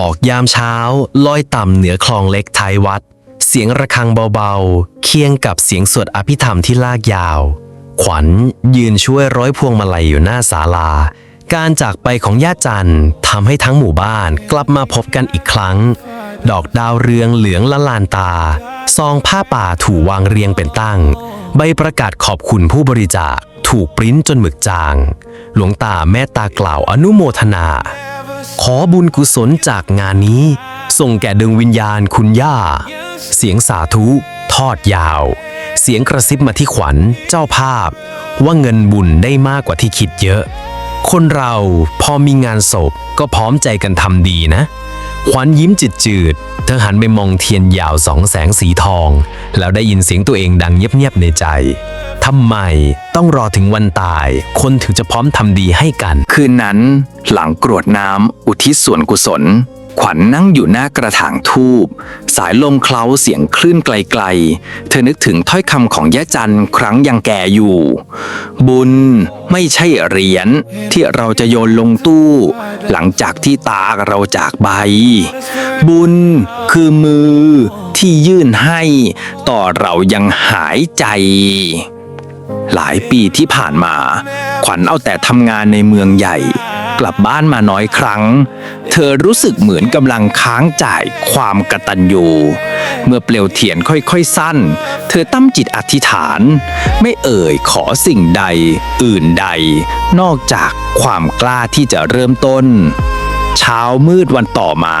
หมอกยามเช้า ลอยต่ำเหนือคลองเล็กท้ายวัด เสียงระฆังเบาๆ เคียงกับเสียงสวดอภิธรรมที่ลากยาว ขวัญยืนช่วยร้อยพวงมาลัยอยู่หน้าศาลา การจากไปของย่าจันทำให้ทั้งหมู่บ้านกลับมาพบกันอีกครั้ง ดอกดาวเรืองเหลืองละลานตา ซองผ้าป่าถูกวางเรียงเป็นตั้ง ใบประกาศขอบคุณผู้บริจาคถูกปริ้นจนหมึกจาง หลวงตาแม่ตากล่าวอนุโมทนา ขอบุญกุศลจากงานนี้ ส่งแก่ดวงวิญญาณคุณย่า เสียงสาธุ ทอดยาว เสียงกระซิบมาที่ขวัญเจ้าภาพ ว่าเงินบุญได้มากกว่าที่คิดเยอะ คนเราพอมีงานศพก็พร้อมใจกันทำดีนะ ขวัญยิ้มจืดจืดเธอหันไปมองเทียนยาวสองแสงสีทอง แล้วได้ยินเสียงตัวเองดังเงียบๆในใจ ทำไมต้องรอถึงวันตาย คนถึงจะพร้อมทำดีให้กัน คืนนั้น หลังกรวดน้ำอุทิศส่วนกุศล ขวัญนั่งอยู่หน้ากระถางทูบสายลมเคล้าเสียงคลื่นไกลๆ เธอนึกถึงถ้อยคำของย่าจันครั้งยังแก่อยู่ บุญไม่ใช่เหรียญที่เราจะโยนลงตู้ หลังจากที่ตาเราจากไป บุญคือมือที่ยื่นให้ ต่อเรายังหายใจ หลายปีที่ผ่านมา ขวัญเอาแต่ทำงานในเมืองใหญ่ กลับบ้านมาน้อยครั้ง เธอรู้สึกเหมือนกำลังค้างจ่ายความกระตัญญูเมื่อเปลวเทียนค่อยๆสั้น เธอตั้งจิตอธิษฐาน ไม่เอ่ยขอสิ่งใด อื่นใด นอกจากความกล้าที่จะเริ่มต้น เช้ามืดวันต่อมา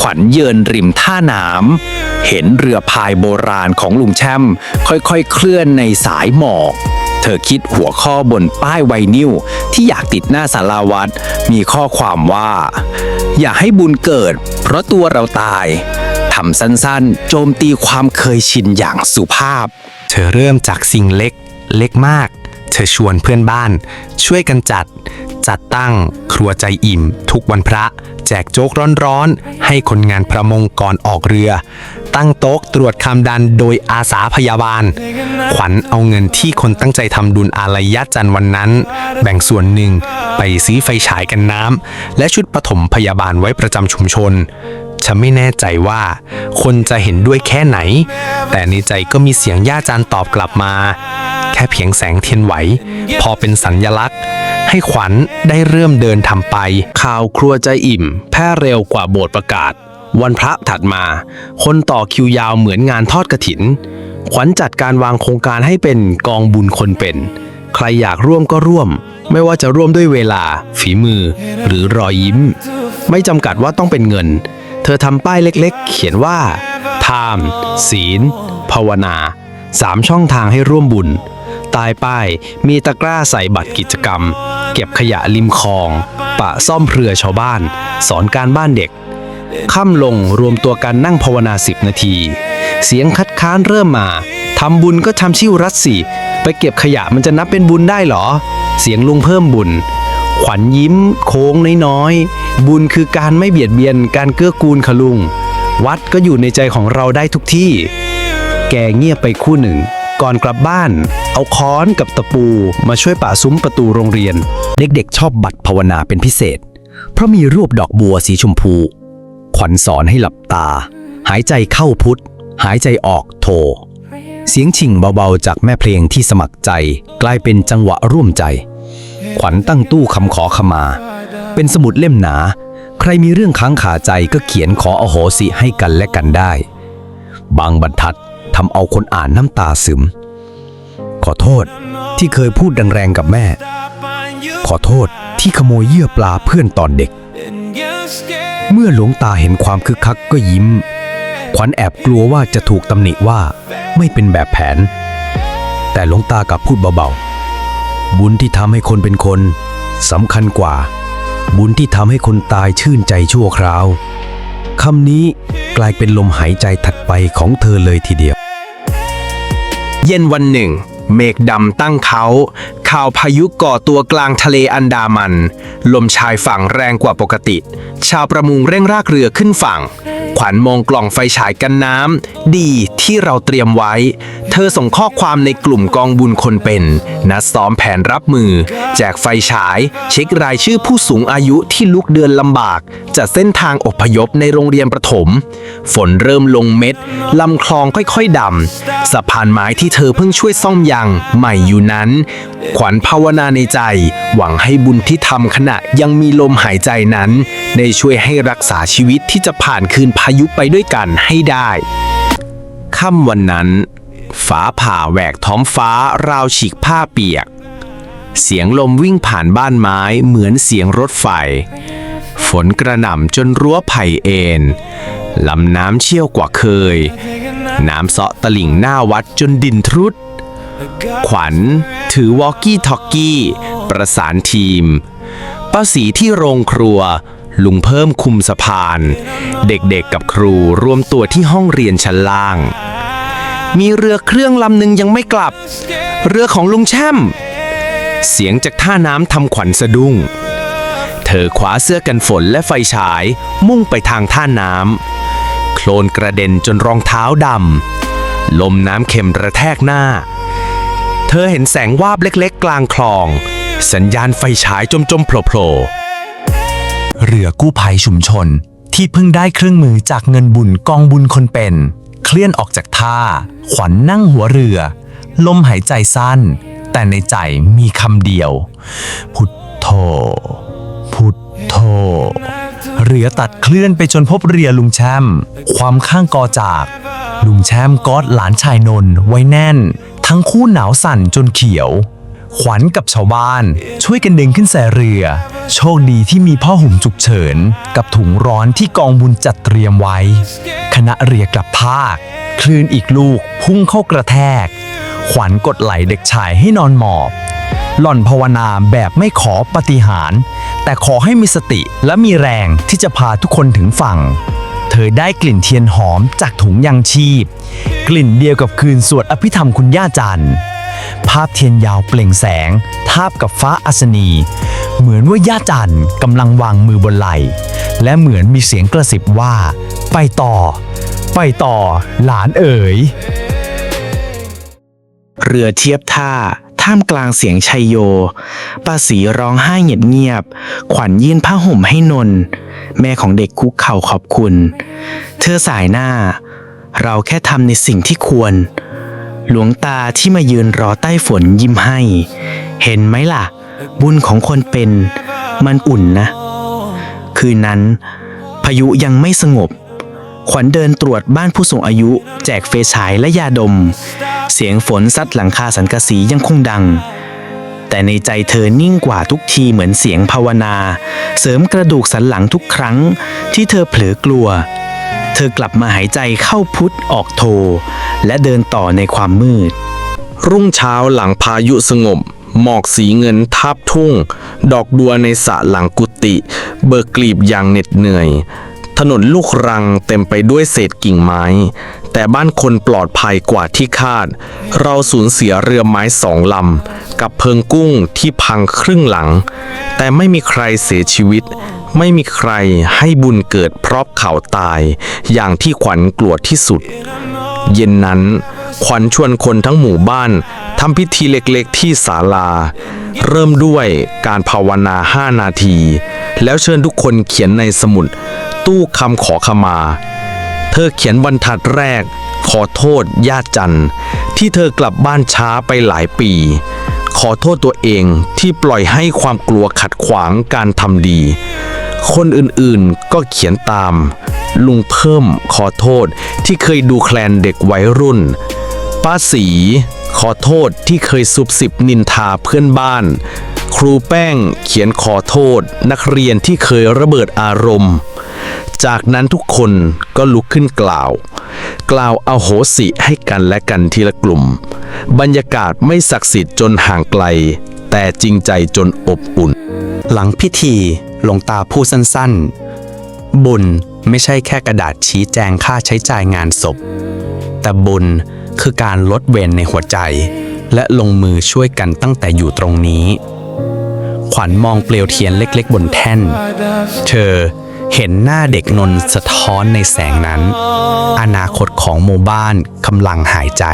ขวัญเยินริมท่าน้ำเห็นเรือพายโบราณของลุงแช่มค่อยๆเคลื่อนในสายหมอก เธอคิดหัวข้อบนป้ายไวนิวที่อยากติดหน้าสาราวัด มีข้อความว่า อย่าให้บุญเกิด เพราะตัวเราตายทำสั้นๆ โจมตีความเคยชินอย่างสุภาพ เธอเริ่มจากสิ่งเล็ก เล็กมาก เธอชวนเพื่อนบ้าน ช่วยกันจัด จัดตั้ง ครัวใจอิ่ม ทุกวันพระ แจกโจ๊กร้อนๆ ให้คนงานประมงก่อนออกเรือ ตั้งโต๊ะตรวจความดันโดยอาสาพยาบาล ขวัญเอาเงินที่คนตั้งใจทำดุลอาลัยยะจันทร์วันนั้น แบ่งส่วนหนึ่งไปซื้อไฟฉายกันน้ำและชุดปฐมพยาบาลไว้ประจำชุมชนฉันไม่แน่ใจว่า คนจะเห็นด้วยแค่ไหน แต่ในใจก็มีเสียงย่าจานตอบกลับมา แค่เพียงแสงเทียนไหว พอเป็นสัญญลักษณ์ ให้ขวัญได้เริ่มเดินทำไป ข่าวครัวใจอิ่ม แพร่เร็วกว่าโบสถ์ประกาศ วันพระถัดมา คนต่อคิวยาวเหมือนงานทอดกระถิน ขวัญจัดการวางโครงการให้เป็นกองบุญคนเป็น ใครอยากร่วมก็ร่วม ไม่ว่าจะร่วมด้วยเวลา ฝีมือ หรือรอยยิ้ม ไม่จำกัดว่าต้องเป็นเงิน เธอทำป้ายเล็กๆ เขียนว่าทามศีล ภาวนาสามช่องทางให้ร่วมบุญใต้ป้ายมีตะกร้าใส่บัตรกิจกรรม เก็บขยะริมคลอง ปะซ่อมเพรือชาวบ้าน สอนการบ้านเด็ก ค่ำลงรวมตัวกันนั่งภาวนาสิบนาที เสียงคัดค้านเริ่มมาทำบุญก็ทำชิวรัดสิไปเก็บขยะมันจะนับเป็นบุญได้เหรอ เสียงลุงเพิ่มบุญ ขวัญยิ้ม โค้งน้อยๆ บุญคือการไม่เบียดเบียนการเกื้อกูลค่ะลุง วัดก็อยู่ในใจของเราได้ทุกที่ แกเงียบไปคู่หนึ่ง ก่อนกลับบ้าน เอาค้อนกับตะปูมาช่วยป่าซุ้มประตูโรงเรียน เด็กๆ ชอบบัตรภาวนาเป็นพิเศษ เพราะมีรูปดอกบัวสีชมพู ขวัญสอนให้หลับตา หายใจเข้าพุทธหายใจออกโท เสียงชิ่งเบาๆจากแม่เพลงที่สมัครใจ กลายเป็นจังหวะร่วมใจ ขวัญตั้งตู้คำขอขมา เป็นสมุดเล่มหนา ใครมีเรื่องค้างขาใจก็เขียนขออโหสิให้กันและกันได้ บางบรรทัดทำเอาคนอ่านน้ำตาซึม ขอโทษที่เคยพูดแรงๆกับแม่ ขอโทษที่ขโมยเยื่อปลาเพื่อนตอนเด็ก เมื่อหลวงตาเห็นความคึกคักก็ยิ้ม ขวัญแอบกลัวว่าจะถูกตำหนิว่าไม่เป็นแบบแผน แต่หลวงตากลับพูดเบาๆ บุญที่ทำให้คนเป็นคนสำคัญกว่า บุญที่ทำให้คนตายชื่นใจชั่วคราวคำนี้กลายเป็นลมหายใจถัดไปของเธอเลยทีเดียว เย็นวันหนึ่ง เมฆดำตั้งเขา ข่าวพายุก่อตัวกลางทะเลอันดามัน ลมชายฝั่งแรงกว่าปกติ ชาวประมงเร่งรากเรือขึ้นฝั่ง ขวัญมองกล่องไฟฉายกันน้ำดีที่เราเตรียมไว้ เธอส่งข้อความในกลุ่มกองบุญคนเป็น นัดซ้อมแผนรับมือ แจกไฟฉาย เช็ครายชื่อผู้สูงอายุที่ลุกเดินลำบากจัดเส้นทางอพยพในโรงเรียนประถม ฝนเริ่มลงเม็ดลำคลองค่อยๆดำสะพานไม้ที่เธอเพิ่งช่วยซ่อมยังใหม่อยู่นั้นวัญภาวนาในใจ หวังให้บุญที่ทำขณะยังมีลมหายใจนั้น ได้ช่วยให้รักษาชีวิตที่จะผ่านคืนพายุไปด้วยกันให้ได้ค่ำวันนั้น ฟ้าผ่าแหวกท้องฟ้าราวฉีกผ้าเปียก เสียงลมวิ่งผ่านบ้านไม้เหมือนเสียงรถไฟ ฝนกระหน่ำจนรั้วไผ่เอ็นลำน้ำเชี่ยวกว่าเคย น้ำเสาะตลิ่งหน้าวัดจนดินทรุด ขวัญถือวอกกี้ทอกกี้ ประสานทีมป้าสีที่โรงครัว ลุงเพิ่มคุมสะพาน เด็กๆกับครูรวมตัวที่ห้องเรียนชั้นล่าง มีเรือเครื่องลำหนึ่งยังไม่กลับ เรือของลุงแช่ม เสียงจากท่าน้ำทำขวัญสะดุ้ง เธอคว้าเสื้อกันฝนและไฟฉาย มุ่งไปทางท่าน้ำโคลนกระเด็นจนรองเท้าดำลมน้ำเค็มระแทกหน้า เธอเห็นแสงวาบเล็กๆ กลางคลอง สัญญาณไฟฉายจมๆโผล่ๆเรือกู้ภัยชุมชน ที่เพิ่งได้เครื่องมือจากเงินบุญกองบุญคนเป็น เคลื่อนออกจากท่า ขวัญนั่งหัวเรือ ลมหายใจสั้น แต่ในใจมีคำเดียว พุทโธ พุทโธ เรือตัดเคลื่อนไปจนพบเรือลุงแชมความข้างกอจาก ลุงแชมกอดหลานชายนนไว้แน่น ทั้งคู่หนาวสั่นจนเขียว ขวัญกับชาวบ้าน ช่วยกันดึงขึ้นแสเรือ โชคดีที่มีพ่อหุ่มฉุกเฉิน กับถุงร้อนที่กองบุญจัดเตรียมไว้ คณะเรือกลับภาค คลื่นอีกลูกพุ่งเข้ากระแทก ขวัญกดไหลเด็กชายให้นอนหมอบ หล่อนภาวนาแบบไม่ขอปฏิหาร แต่ขอให้มีสติและมีแรงที่จะพาทุกคนถึงฝั่ง เธอได้กลิ่นเทียนหอมจากถุงยังชีพ กลิ่นเดียวกับคืนสวดอภิธรรมคุณย่าจันทร์ภาพเทียนยาวเปล่งแสง ทาบกับฟ้าอัศนี เหมือนว่าย่าจันทร์กำลังวางมือบนไหล และเหมือนมีเสียงกระซิบว่า ไปต่อ ไปต่อ หลานเอ๋ย เรือเทียบท่า ท่ามกลางเสียงชัยโยป้าสีร้องไห้เงียบๆขวัญยื่นผ้าห่มให้นนท์แม่ของเด็กคุกเข่าขอบคุณ เธอสายหน้า เราแค่ทำในสิ่งที่ควร หลวงตาที่มายืนรอใต้ฝนยิ้มให้ เห็นไหมล่ะ บุญของคนเป็น มันอุ่นนะ คืนนั้น พายุยังไม่สงบ ขวัญเดินตรวจบ้านผู้สูงอายุ แจกเฟฉายและยาดม เสียงฝนซัดหลังคาสังกะสียังคงดัง แต่ในใจเธอนิ่งกว่าทุกทีเหมือนเสียงภาวนา เสริมกระดูกสันหลังทุกครั้งที่เธอเผลอกลัว เธอกลับมาหายใจเข้าพุทธออกโท และเดินต่อในความมืด รุ่งเช้าหลังพายุสงบ หมอกสีเงินทับทุ่ง ดอกบัวในสระหลังกุฏิเบิกกลีบอย่างเหน็ดเหนื่อย ถนนลูกรังเต็มไปด้วยเศษกิ่งไม้ แต่บ้านคนปลอดภัยกว่าที่คาด เราสูญเสียเรือไม้สองลำ กับเพิงกุ้งที่พังครึ่งหลัง แต่ไม่มีใครเสียชีวิต ไม่มีใครให้บุญเกิดเพราะเขาตาย อย่างที่ขวัญกลัวที่สุด เย็นนั้น ขวัญชวนคนทั้งหมู่บ้านทำพิธีเล็กๆที่ศาลา เริ่มด้วยการภาวนาห้านาที แล้วเชิญทุกคนเขียนในสมุด ตู้คำขอขมา เธอเขียนบรรทัดแรก ขอโทษญาติจันทร์ที่เธอกลับบ้านช้าไปหลายปีขอโทษตัวเองที่ปล่อยให้ความกลัวขัดขวางการทำดี คนอื่นๆก็เขียนตาม ลุงเพิ่มขอโทษที่เคยดูแคลนเด็กวัยรุ่น ป้าสีขอโทษที่เคยซุบสิบนินทาเพื่อนบ้าน ครูแป้งเขียนขอโทษ นักเรียนที่เคยระเบิดอารมณ์ จากนั้นทุกคนก็ลุกขึ้นกล่าว กล่าวอาโหสิให้กันและกันทีละกลุ่ม บรรยากาศไม่ศักดิ์สิทธิ์จนห่างไกล แต่จริงใจจนอบอุ่น หลังพิธี หลวงตาพูดสั้นๆ บุญไม่ใช่แค่กระดาษชี้แจงค่าใช้จ่ายงานศพ แต่บุญคือการลดเวรในหัวใจ และลงมือช่วยกันตั้งแต่อยู่ตรงนี้ ขวัญมองเปลวเทียนเล็กๆ บนแท่น เธอเห็นหน้าเด็กนนท์สะท้อนในแสงนั้น อนาคตของหมู่บ้านกำลังหายใจ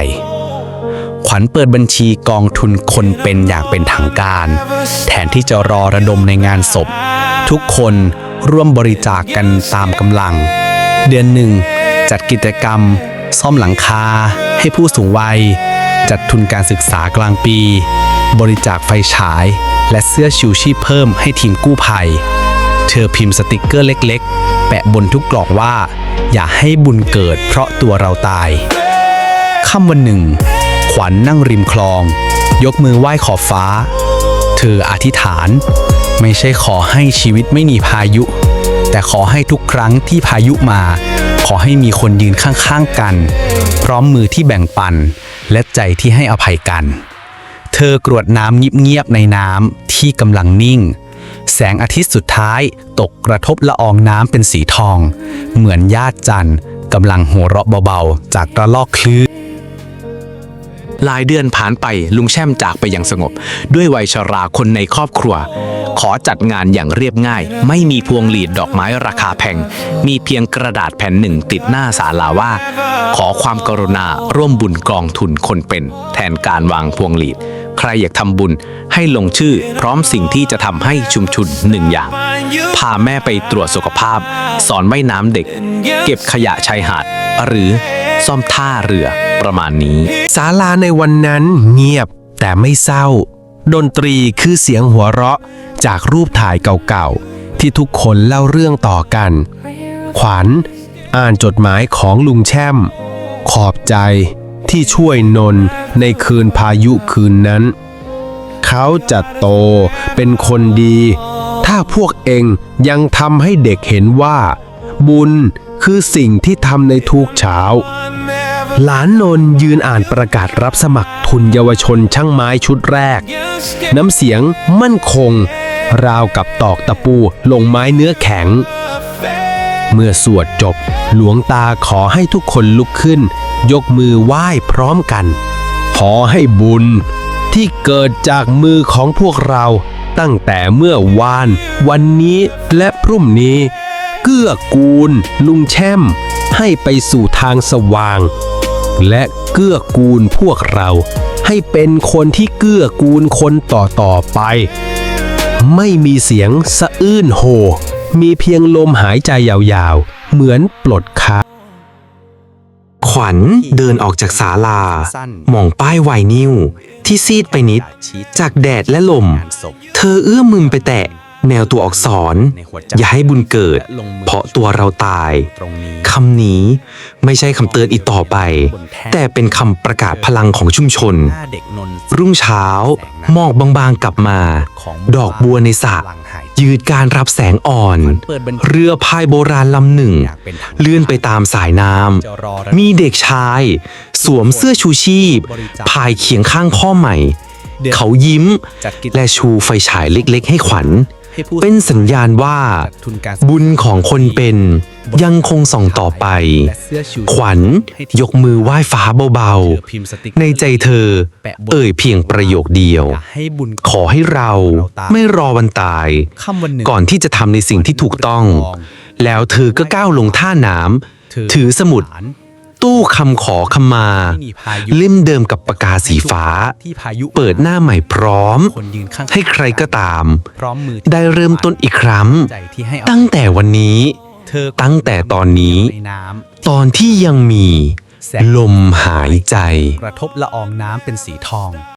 ขวัญเปิดบัญชีกองทุนคนเป็นอย่างเป็นทางการ แทนที่จะรอระดมในงานศพ ทุกคนร่วมบริจาคกกันตามกำลัง เดือนหนึ่ง จัดกิจกรรม ซ่อมหลังคา ให้ผู้สูงวัย จัดทุนการศึกษากลางปี บริจาคไฟฉาย และเสื้อชูชีพเพิ่มให้ทีมกู้ภัย เธอพิมพ์สติกเกอร์เล็ก ๆ แปะบนทุกกล่องว่า อย่าให้บุญเกิดเพราะตัวเราตายค่ำวันหนึ่ง วัญนั่งริมคลอง ยกมือไหว้ขอบฟ้า เธออธิษฐาน ไม่ใช่ขอให้ชีวิตไม่มีพายุ แต่ขอให้ทุกครั้งที่พายุมา ขอให้มีคนยืนข้างๆกัน พร้อมมือที่แบ่งปัน และใจที่ให้อภัยกัน เธอกรวดน้ำเงียบๆในน้ำที่กำลังนิ่ง แสงอาทิตย์สุดท้ายตกกระทบละอองน้ำเป็นสีทอง เหมือนญาติจันทร์กำลังหัวเราะเบาๆ จากระลอกคลื่น หลายเดือนผ่านไปลุงแช่มจากไปอย่างสงบ ด้วยวัยชราคนในครอบครัว ขอจัดงานอย่างเรียบง่าย ไม่มีพวงหลีดดอกไม้ราคาแพง มีเพียงกระดาษแผ่นหนึ่งติดหน้าศาลาว่า ขอความกรุณาร่วมบุญกองทุนคนเป็น แทนการวางพวงหลีด ใครอยากทำบุญให้ลงชื่อ พร้อมสิ่งที่จะทำให้ชุมชนหนึ่งอย่าง พาแม่ไปตรวจสุขภาพ สอนว่ายน้ำเด็ก เก็บขยะชายหาด หรือซ่อมท่าเรือ ประมาณนี้ศาลาในวันนั้นเงียบแต่ไม่เศร้า ดนตรีคือเสียงหัวเราะจากรูปถ่ายเก่าๆ ที่ทุกคนเล่าเรื่องต่อกัน ขวัญอ่านจดหมายของลุงแช่ม ขอบใจที่ช่วยนนท์ในคืนพายุคืนนั้น เขาจะโตเป็นคนดี ถ้าพวกเองยังทำให้เด็กเห็นว่า บุญคือสิ่งที่ทำในทุกเช้า หลานนนยืนอ่านประกาศรับสมัครทุนเยาวชนช่างไม้ชุดแรก น้ำเสียงมั่นคง ราวกับตอกตะปูลงไม้เนื้อแข็ง เมื่อสวดจบหลวงตาขอให้ทุกคนลุกขึ้น ยกมือไหว้พร้อมกัน ขอให้บุญที่เกิดจากมือของพวกเราตั้งแต่เมื่อวาน วันนี้และพรุ่งนี้ เกื้อกูล ลุงแช่ม ให้ไปสู่ทางสว่าง และเกื้อกูลพวกเรา ให้เป็นคนที่เกื้อกูลคนต่อต่อๆไป ไม่มีเสียงสะอื้นโห มีเพียงลมหายใจยาวๆ เหมือนปลดคาขวัญเดินออกจากศาลา มองป้ายไวนิวที่ซีดไปนิด จากแดดและลม เธอเอื้อมมือไปแตะ แนวตัวอักษร อย่าให้บุญเกิด เพราะตัวเราตายคำนี้ไม่ใช่คำเตือนอีกต่อไป แต่เป็นคำประกาศพลังของชุมชน รุ่งเช้าหมอกบางๆกลับมา ดอกบัวในสระยืดการรับแสงอ่อน เรือพายโบราณลำหนึ่ง เลื่อนไปตามสายน้ำมีเด็กชาย สวมเสื้อชูชีพพายเคียงข้างพ่อใหม่ เขายิ้มและชูไฟฉายเล็กๆให้ขวัญ เป็นสัญญาณว่า บุญของคนเป็นยังคงส่องต่อไป ขวัญยกมือไหว้ฟ้าเบาๆ ในใจเธอ เอ่ยเพียงประโยคเดียว ขอให้เราไม่รอวันตาย ก่อนที่จะทำในสิ่งที่ถูกต้อง แล้วเธอก็ก้าวลงท่าน้ำถือสมุด ตู้คำขอขมา เล่มเดิมกับปากกาสีฟ้า เปิดหน้าใหม่พร้อม ให้ใครก็ตาม ได้เริ่มต้นอีกครั้ง ตั้งแต่วันนี้ ตั้งแต่ตอนนี้ ตอนที่ยังมี ลมหายใจ กระทบละอองน้ำเป็นสีทอง